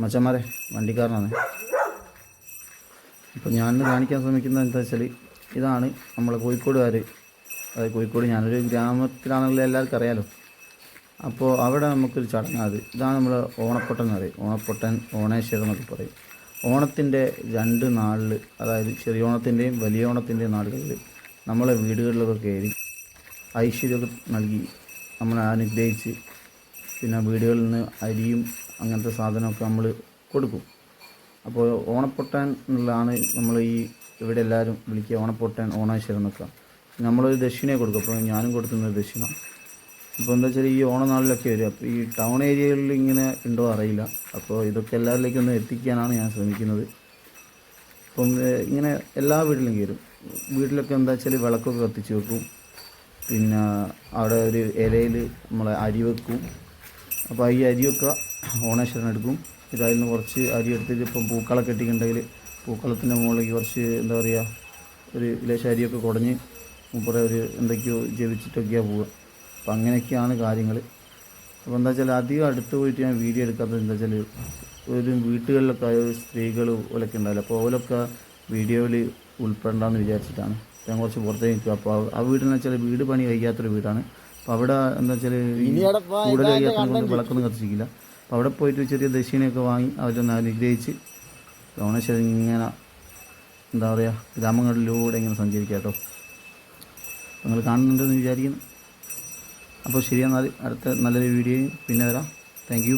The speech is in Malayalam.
മച്ചന്മാരെ വണ്ടിക്കാരനാണ്. ഇപ്പോൾ ഞാൻ കാണിക്കാൻ ശ്രമിക്കുന്നത് എന്താ വെച്ചാൽ ഇതാണ് നമ്മളെ കോഴിക്കോടുകാർ അതായത് കോഴിക്കോട് ഞാനൊരു ഗ്രാമത്തിലാണെങ്കിലും എല്ലാവർക്കും അറിയാലോ. അപ്പോൾ അവിടെ നമുക്കൊരു ചടങ്ങാത് ഇതാണ് നമ്മൾ ഓണപ്പൊട്ടൻ എന്ന് പറയും. ഓണപ്പൊട്ടൻ ഓണേശ്വരം എന്നൊക്കെ പറയും. ഓണത്തിന്റെ രണ്ട് നാളിൽ അതായത് ചെറിയ ഓണത്തിന്റെയും വലിയ ഓണത്തിന്റെയും നാളുകളിൽ നമ്മളെ വീടുകളിലൊക്കെ കയറി ഐശ്വര്യമൊക്കെ നൽകി നമ്മളെ അനുഗ്രഹിച്ച് പിന്നെ വീടുകളിൽ നിന്ന് അരിയും അങ്ങനത്തെ സാധനമൊക്കെ നമ്മൾ കൊടുക്കും. അപ്പോൾ ഓണപ്പൊട്ടൻ എന്നുള്ളതാണ് നമ്മൾ ഈ ഇവിടെ എല്ലാവരും വിളിക്കുക ഓണപ്പൊട്ടൻ ഓണാശ്വരം എന്നൊക്കെ. നമ്മളൊരു ദക്ഷിണയെ കൊടുക്കും. അപ്പോൾ ഞാനും കൊടുക്കുന്നത് ദക്ഷിണ. അപ്പോൾ എന്താ വെച്ചാൽ ഈ ഓണനാളിലൊക്കെ വരും അപ്പോൾ ഈ ടൗൺ ഏരിയകളിൽ ഇങ്ങനെ ഉണ്ടോ അറിയില്ല. അപ്പോൾ ഇതൊക്കെ എല്ലാവരിലേക്കും ഒന്ന് എത്തിക്കാനാണ് ഞാൻ ശ്രമിക്കുന്നത്. അപ്പം ഇങ്ങനെ എല്ലാ വീട്ടിലും കയറും. വീട്ടിലൊക്കെ എന്താ വെച്ചാൽ വിളക്കൊക്കെ കത്തിച്ച് വെക്കും. പിന്നെ അവിടെ ഒരു ഇലയിൽ നമ്മളെ അരി വെക്കും. അപ്പോൾ ഈ അരിയൊക്കെ ഓണേശ്വരൻ എടുക്കും. ഇത് അതിൽ നിന്ന് കുറച്ച് അരി എടുത്തിട്ട് ഇപ്പം പൂക്കളൊക്കെ ഇട്ടിട്ടുണ്ടെങ്കിൽ പൂക്കളത്തിന്റെ മുകളിലേക്ക് കുറച്ച് എന്താ പറയുക ഒരു ഇലേശ അരിയൊക്കെ കുടഞ്ഞ് മുപ്പറ ഒരു എന്തൊക്കെയോ ജപിച്ചിട്ടൊക്കെയാണ് പോവുക. അപ്പം അങ്ങനെയൊക്കെയാണ് കാര്യങ്ങൾ. അപ്പോൾ എന്താ വെച്ചാൽ അധികം അടുത്ത് പോയിട്ട് ഞാൻ വീഡിയോ എടുക്കാത്തത് എന്താ വെച്ചാൽ ഒരു വീട്ടുകളിലൊക്കെ സ്ത്രീകൾ പോലൊക്കെ ഉണ്ടാവില്ല. അപ്പോൾ ഓലൊക്കെ വീഡിയോയിൽ ഉൾപ്പെടണ്ടെന്ന് വിചാരിച്ചിട്ടാണ്. ഞാൻ കുറച്ച് പുറത്തേക്ക് നിൽക്കുക. അപ്പോൾ ആ വീടെന്ന് വെച്ചാൽ വീട് പണി കഴിയാത്തൊരു വീടാണ്. അപ്പോൾ അവിടെ എന്താ വെച്ചാൽ കൂടുതൽ കഴിയാത്തത് കൊണ്ട് വിളക്കൊന്നും കത്തിച്ചിരിക്കില്ല. അപ്പോൾ അവിടെ പോയിട്ട് ചെറിയ ദക്ഷിണയൊക്കെ വാങ്ങി അവരൊന്ന് അനുഗ്രഹിച്ച് ഓണശ്ശേരി ഇങ്ങനെ എന്താ പറയുക ഗ്രാമങ്ങളിലൂടെ ഇങ്ങനെ സഞ്ചരിക്കാം കേട്ടോ. നിങ്ങൾ കാണുന്നുണ്ടെന്ന് വിചാരിക്കുന്നു. അപ്പോൾ ശരിയെന്നാൽ അടുത്ത നല്ലൊരു വീഡിയോയും പിന്നെ വരാം. താങ്ക്